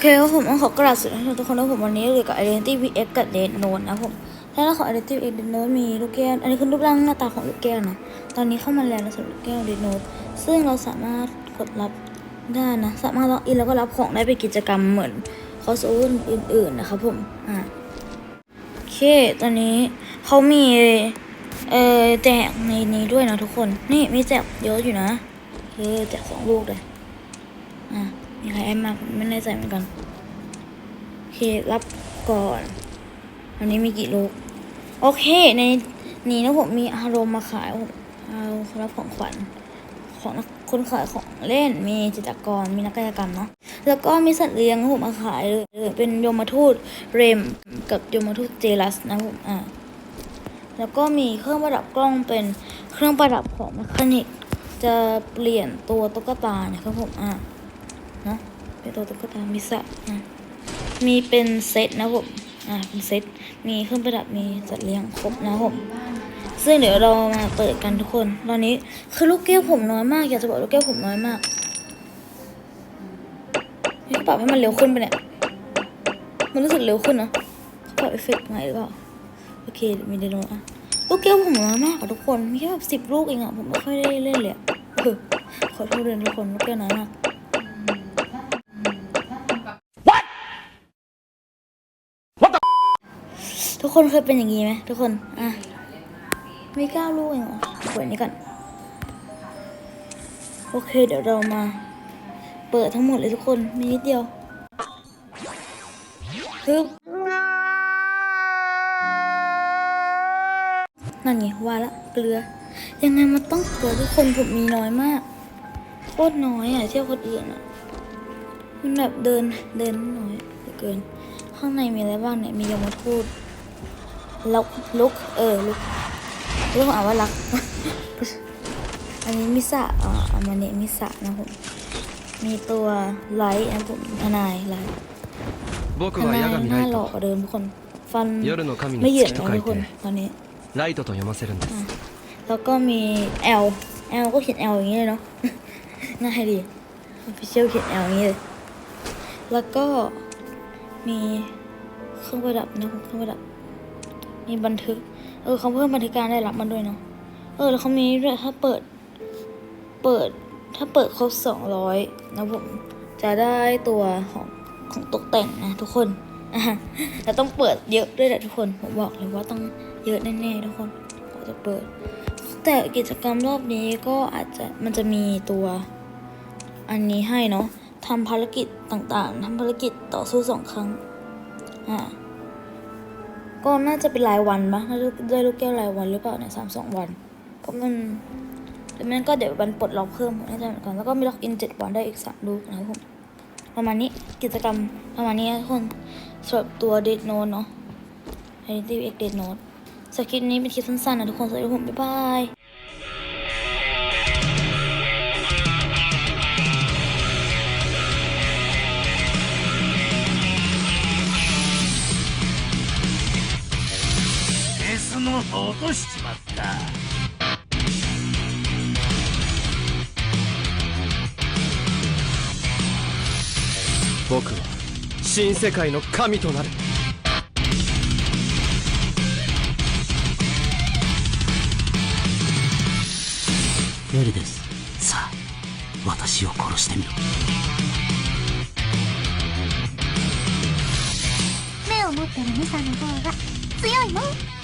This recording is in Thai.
เคครับผมขอกระดาษสุดนะทุกคนนะผมวันนี้อยู่ยวกับ Identity VX กับ Dead Note นะผมแล้วของ Identity VX Dead Note มีลูกแก้ว อันนี้คือรูปร่างหน้าตาของลูกแก้วนะ ตอนนี้เข้ามาแล้วนะสำหรับลูกแก้ว Dead Note ซึ่งเราสามารถกดรับได้นะ สามารถล็อกอินแล้วก็รับของได้เป็นกิจกรรมเหมือนคอสอูนอื่นๆนะครับผม อ่าโอเค ตอนนี้เขามีเอ่อแจกในนี้ด้วยนะทุกคน นี่มีแจกเยอะอยู่นะเออแจกสองลูกเลย อะ มีใครแอมมากไม่แน่ใจเหมือนกันโอเครับก่อนอันนี้มีกี่ลูกโอเค ในนี้นะผมมีอารมณ์มาขายผมเอารับของขวัญของนักคนขายของเล่นมีจิตรกรมีนักกายกรรมเนาะแล้วก็มีสัตว์เลี้ยงผมมาขายเลยเป็นยมทูตเรมกับยมทูตเจลัสนะผมอ่าแล้วก็มีเครื่องประดับกล้องเป็นเครื่องประดับของแมคานิกจะเปลี่ยนตัวตุ๊กตาเนี่ยครับผมอ่า เนอะเป็นตัวตุ๊กตามีสระอะมีเป็นเซตนะผมอ่าเป็นเซตมีเครื่องประดับมีจัดเลี้ยงครบนะผมซึ่งเดี๋ยวเรามาเปิดกันทุกคน ตอนนี้คือลูกแก้วผมน้อยมากอยากจะบอกลูกแก้วผมน้อยมากนี่เขาปรับให้มันเร็วขึ้นไปเนี่ยมันรู้สึกเร็วขึ้นนะเขาปรับเอฟเฟกต์ไงหรือเปล่าโอเคมีเดโนอะลูกแก้วผมน้อยมากอะทุกคนมีแค่แบบสิบลูกเองอะผมไม่ค่อยได้เล่นเลยอะเออขอโทษด้วยทุกคนลูกแก้วน้อยมาก ทุกคนเคยเป็นอย่างนี้ไหมทุกคนอะมีเก้าลูกเองเหรอเปิดนี้ก่อน โอเค เดี๋ยวเรามา เปิดทั้งหมดเลยทุกคน มีนิดเดียวฮึบนั่นไงว่าละเกลือ ยังไงมันต้องเกลือทุกคนผมมีน้อยมากโคตรน้อยอะเที่ยบคนอื่นอะมันแบบเดินเดินน้อยเหลือเกิน ข้างในมีอะไรบ้างเนี่ยมียมทูต ลุกลุก เออ ลุกลุกอ่านว่ารัก อันนี้มิสะอ่าอามาเนะมิสะนะผม มีตัวไลท์นะผมทนายไลท์ 僕 ท は นาย 矢神 หน้า ライ หล่อ ト กว่าเดิมทุกคน ฟัน 夜の神 ไม่ に เหยียด 月と นะ 書 ทุ い กคน て ตอนนี้ ライトと読ませるんです แล้วก็มี L L ก็เขียน L อย่างนี้เลยเนาะ ง่ายดี official เขียน L อย่างนี้เลย แล้วก็มีเครื่องประดับนะเครื่องประดับ มีบันทึก เออเขาเพิ่มบันทึกการได้รับมันด้วยเนาะ เออ แล้วเขามีด้วยถ้าเปิด เปิด ถ้าเปิดครบสองร้อยนะผม จะได้ตัวของของตกแต่งนะทุกคนแต่ต้องเปิดเยอะด้วยแหละทุกคน ผมบอกเลยว่าต้องเยอะแน่ๆทุกคนผมจะเปิด แต่กิจกรรมรอบนี้ก็อาจจะมันจะมีตัวอันนี้ให้เนาะทำภารกิจต่างๆทำภารกิจต่อสู้สองครั้ง อ่า ก็น่าจะเป็นรายวันปะน่าจะได้ลูกแก้วรายวันหรือเปล่าเนี่ยสามสองวันเพราะมันแต่มันก็เดี๋ยวมันปลดล็อกเพิ่มน่าจะเหมือนกันแล้วก็มีล็อกอินเจ็ดวันได้อีกสามลูกนะครับผมประมาณนี้กิจกรรมประมาณนี้นะทุกคนสำหรับตัวเดทโน e เนาะ Identity X Dead Note สคริปต์นี้เป็นคลิปสั้นๆนะทุกคนสวัสดีครับผมบ๊ายบาย の落としちまった。僕は新世界の神となる。エルです。さあ私を殺してみろ。目を持ってるミサの方が強いもん